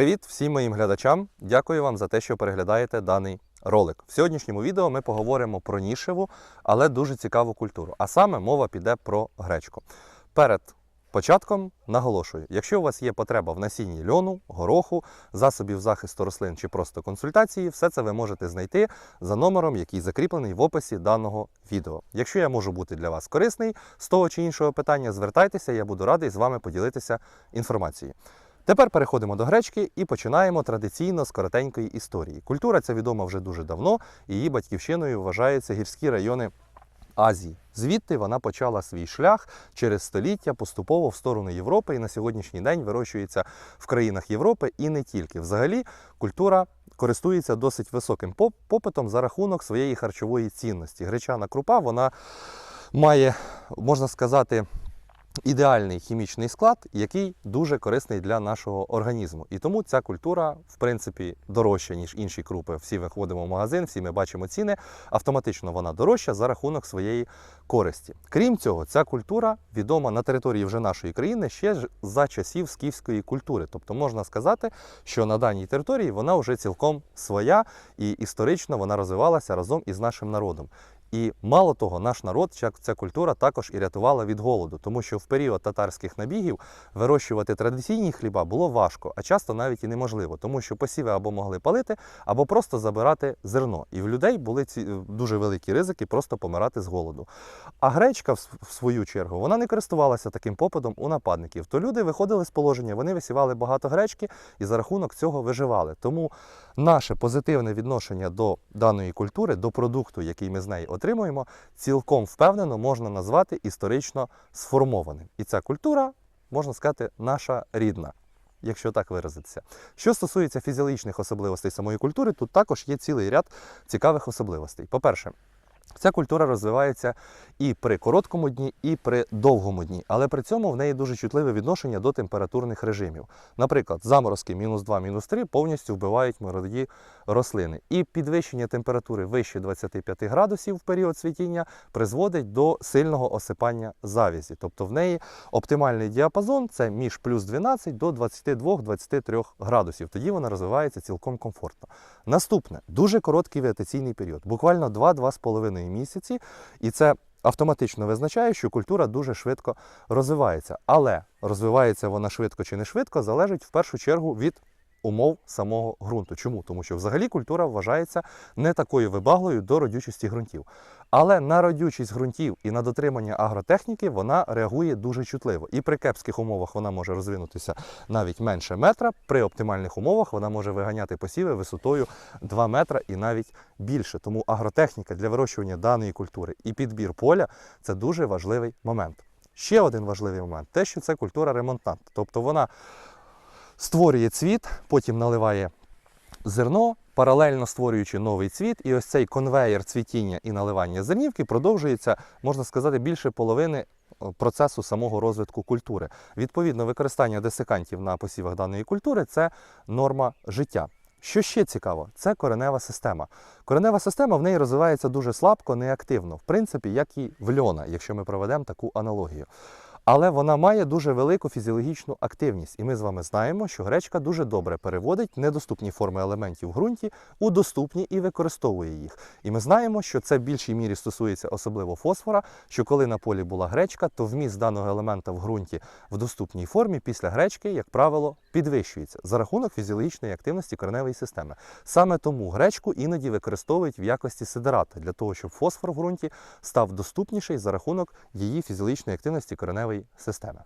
Привіт всім моїм глядачам! Дякую вам за те, що переглядаєте даний ролик. В сьогоднішньому відео ми поговоримо про нішеву, але дуже цікаву культуру. А саме мова піде про гречку. Перед початком наголошую: якщо у вас є потреба в насінні льону, гороху, засобів захисту рослин чи просто консультації, все це ви можете знайти за номером, який закріплений в описі даного відео. Якщо я можу бути для вас корисний з того чи іншого питання, звертайтеся, я буду радий з вами поділитися інформацією. Тепер переходимо до гречки і починаємо традиційно з коротенької історії. Культура ця відома вже дуже давно, її батьківщиною вважаються гірські райони Азії. Звідти вона почала свій шлях через століття поступово в сторону Європи і на сьогоднішній день вирощується в країнах Європи і не тільки. Взагалі, культура користується досить високим попитом за рахунок своєї харчової цінності. Гречана крупа вона має, можна сказати, ідеальний хімічний склад, який дуже корисний для нашого організму. І тому ця культура, в принципі, дорожча, ніж інші крупи. Всі виходимо в магазин, всі ми бачимо ціни. Автоматично вона дорожча за рахунок своєї користі. Крім цього, ця культура відома на території вже нашої країни ще за часів скіфської культури. Тобто можна сказати, що на даній території вона вже цілком своя і історично вона розвивалася разом із нашим народом. І мало того, наш народ, ця, культура також і рятувала від голоду, тому що в період татарських набігів вирощувати традиційні хліба було важко, а часто навіть і неможливо, тому що посіви або могли палити, або просто забирати зерно. І в людей були ці дуже великі ризики просто помирати з голоду. А гречка, в свою чергу, вона не користувалася таким попитом у нападників. То люди виходили з положення, вони висівали багато гречки і за рахунок цього виживали. Тому наше позитивне відношення до даної культури, до продукту, який ми з неї отримуємо, цілком впевнено можна назвати історично сформованим. І ця культура, можна сказати, наша рідна. Якщо так виразитися. Що стосується фізіологічних особливостей самої культури, тут також є цілий ряд цікавих особливостей. По-перше, Ця культура розвивається і при короткому дні, і при довгому дні, але при цьому в неї дуже чутливе відношення до температурних режимів. Наприклад, заморозки мінус 2, мінус 3 повністю вбивають молоді рослини. І підвищення температури вище 25 градусів в період цвітіння призводить до сильного осипання завязі. Тобто в неї оптимальний діапазон це між плюс 12 до 22-23 градусів. Тоді вона розвивається цілком комфортно. Наступне дуже короткий вегетаційний період, буквально 2-2,5 місяці, і це автоматично визначає, що культура дуже швидко розвивається. Але розвивається вона швидко чи не швидко, залежить в першу чергу від умов самого ґрунту. Чому? Тому що взагалі культура вважається не такою вибаглою до родючості ґрунтів. Але на родючість ґрунтів і на дотримання агротехніки вона реагує дуже чутливо. І при кепських умовах вона може розвинутися навіть менше метра. При оптимальних умовах вона може виганяти посіви висотою 2 метра і навіть більше. Тому агротехніка для вирощування даної культури і підбір поля це дуже важливий момент. Ще один важливий момент те, що це культура ремонтант. Тобто вона створює цвіт, потім наливає зерно, паралельно створюючи новий цвіт, і ось цей конвеєр цвітіння і наливання зернівки продовжується, можна сказати, більше половини е, процесу самого розвитку культури. Відповідно, використання десикантів на посівах даної культури це норма життя. Що ще цікаво, це коренева система. Коренева система в неї розвивається дуже слабко, неактивно, в принципі, як і в льона, якщо ми проведемо таку аналогію. Але вона має дуже велику фізіологічну активність, і ми з вами знаємо, що гречка дуже добре переводить недоступні форми елементів в ґрунті у доступні і використовує їх. І ми знаємо, що це в більшій мірі стосується особливо фосфора, що коли на полі була гречка, то вміст даного елемента в ґрунті в доступній формі після гречки, як правило, підвищується за рахунок фізіологічної активності кореневої системи. Саме тому гречку іноді використовують в якості сидерата для того, щоб фосфор в ґрунті став доступніший за рахунок її фізіологічної активності кореневої системи.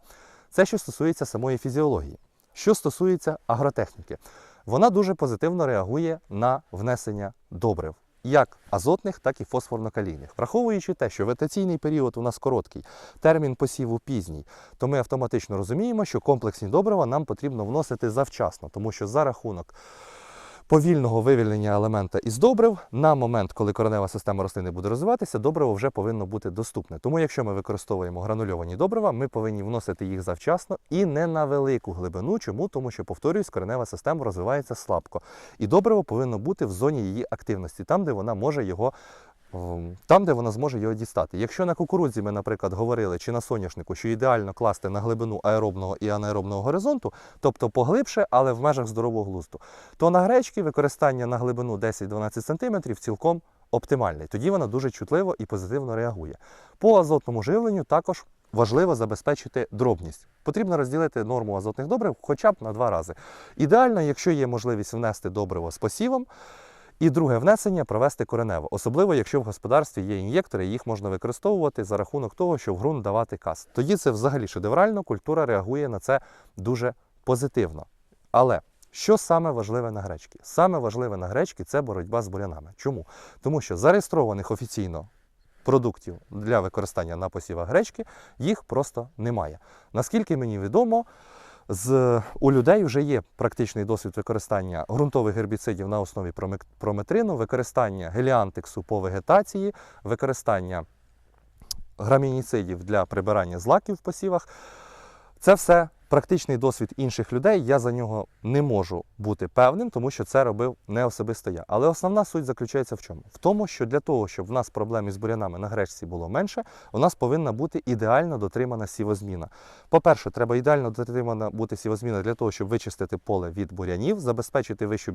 Це що стосується самої фізіології. Що стосується агротехніки, вона дуже позитивно реагує на внесення добрив. Як азотних, так і фосфорно-калійних. Враховуючи те, що вегетаційний період у нас короткий, термін посіву пізній, то ми автоматично розуміємо, що комплексні добрива нам потрібно вносити завчасно, тому що за рахунок повільного вивільнення елемента із добрив на момент, коли коренева система рослини буде розвиватися, добриво вже повинно бути доступне. Тому, якщо ми використовуємо гранульовані добрива, ми повинні вносити їх завчасно і не на велику глибину. Чому? Тому що, повторюсь, коренева система розвивається слабко. І добриво повинно бути в зоні її активності, там, де вона може його там, де вона зможе його дістати. Якщо на кукурудзі ми, наприклад, говорили чи на соняшнику, що ідеально класти на глибину аеробного і анаеробного горизонту, тобто поглибше, але в межах здорового глузду, то на гречці використання на глибину 10-12 см цілком оптимальне. Тоді вона дуже чутливо і позитивно реагує. По азотному живленню також важливо забезпечити дробність. Потрібно розділити норму азотних добрив хоча б на два рази. Ідеально, якщо є можливість внести добриво з посівом. І друге внесення провести коренево, особливо якщо в господарстві є ін'єктори, їх можна використовувати за рахунок того, щоб в ґрунт давати каз. Тоді це взагалі шедеврально, культура реагує на це дуже позитивно. Але що саме важливе на гречці? Саме важливе на гречці це боротьба з бурянами. Чому? Тому що зареєстрованих офіційно продуктів для використання на посівах гречки їх просто немає. Наскільки мені відомо, з, у людей вже є практичний досвід використання ґрунтових гербіцидів на основі прометрину, використання геліантексу по вегетації, використання грамініцидів для прибирання злаків в посівах. Це все практичний досвід інших людей. Я за нього не можу бути певним, тому що це робив не особисто я. Але основна суть заключається в чому? В тому, що для того, щоб в нас проблем із бурянами на гречці було менше, у нас повинна бути ідеально дотримана сівозміна. По-перше, треба ідеально дотримана бути сівозміна для того, щоб вичистити поле від бурянів, забезпечити вищу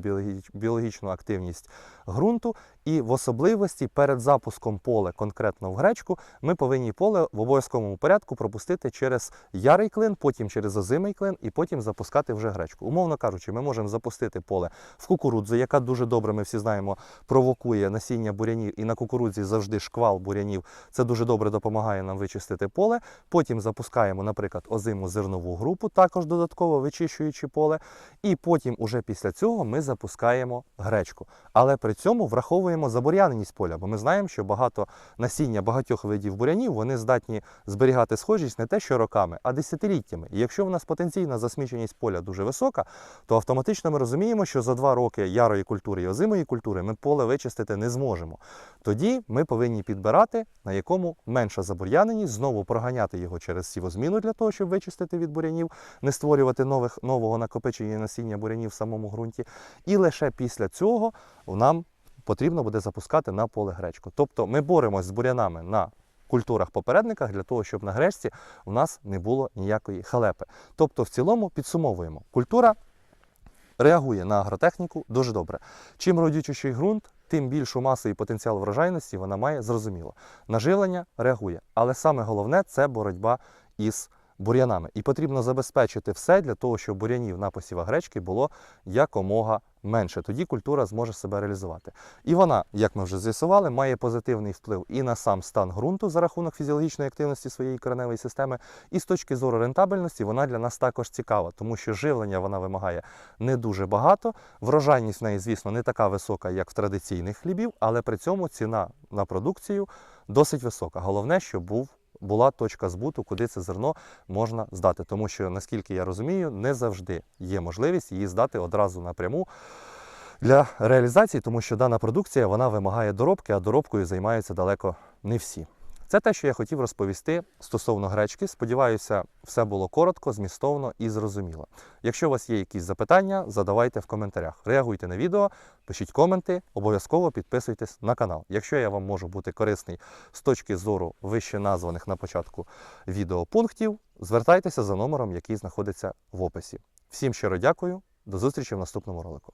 біологічну активність ґрунту. І в особливості перед запуском поле конкретно в гречку, ми повинні поле в обов'язковому порядку пропустити через ярий клин, потім через озимий клин і потім запускати вже гречку. Умовно кажучи, ми можемо запустити поле в кукурудзу, яка дуже добре, ми всі знаємо, провокує насіння бурянів, і на кукурудзі завжди шквал бурянів. Це дуже добре допомагає нам вичистити поле. Потім запускаємо, наприклад, озиму зернову групу, також додатково вичищуючи поле. І потім, уже після цього, ми запускаємо гречку. Але при цьому враховуємо забур'яненість поля, бо ми знаємо, що багато насіння багатьох видів бурянів вони здатні зберігати схожість не те, що роками, а десятиліттями. І якщо в нас потенційна засміченість поля дуже висока, то автоматично ми розуміємо, що за два роки ярої культури і озимої культури ми поле вичистити не зможемо. Тоді ми повинні підбирати, на якому менша забур'яненість, знову проганяти його через сівозміну для того, щоб вичистити від бурянів, не створювати нових, нового накопичення насіння бурянів в самому ґрунті. І лише після цього нам потрібно буде запускати на поле гречку. Тобто ми боремось з бурянами на культурах-попередниках для того, щоб на гречці у нас не було ніякої халепи. Тобто, в цілому підсумовуємо, культура реагує на агротехніку дуже добре. Чим родючіший ґрунт, тим більшу масу і потенціал врожайності вона має зрозуміло. Наживлення реагує, але саме головне це боротьба із бур'янами. І потрібно забезпечити все для того, щоб бур'янів на посівах гречки було якомога менше. Тоді культура зможе себе реалізувати. І вона, як ми вже з'ясували, має позитивний вплив і на сам стан ґрунту за рахунок фізіологічної активності своєї кореневої системи. І з точки зору рентабельності вона для нас також цікава, тому що живлення вона вимагає не дуже багато. Врожайність в неї, звісно, не така висока, як в традиційних хлібів, але при цьому ціна на продукцію досить висока. Головне, щоб був. Була точка збуту, куди це зерно можна здати. Тому що, наскільки я розумію, не завжди є можливість її здати одразу напряму для реалізації, тому що дана продукція вона вимагає доробки, а доробкою займаються далеко не всі. Це те, що я хотів розповісти стосовно гречки. Сподіваюся, все було коротко, змістовно і зрозуміло. Якщо у вас є якісь запитання, задавайте в коментарях. Реагуйте на відео, пишіть коменти, обов'язково підписуйтесь на канал. Якщо я вам можу бути корисний з точки зору вище названих на початку відео пунктів, звертайтеся за номером, який знаходиться в описі. Всім щиро дякую, до зустрічі в наступному ролику.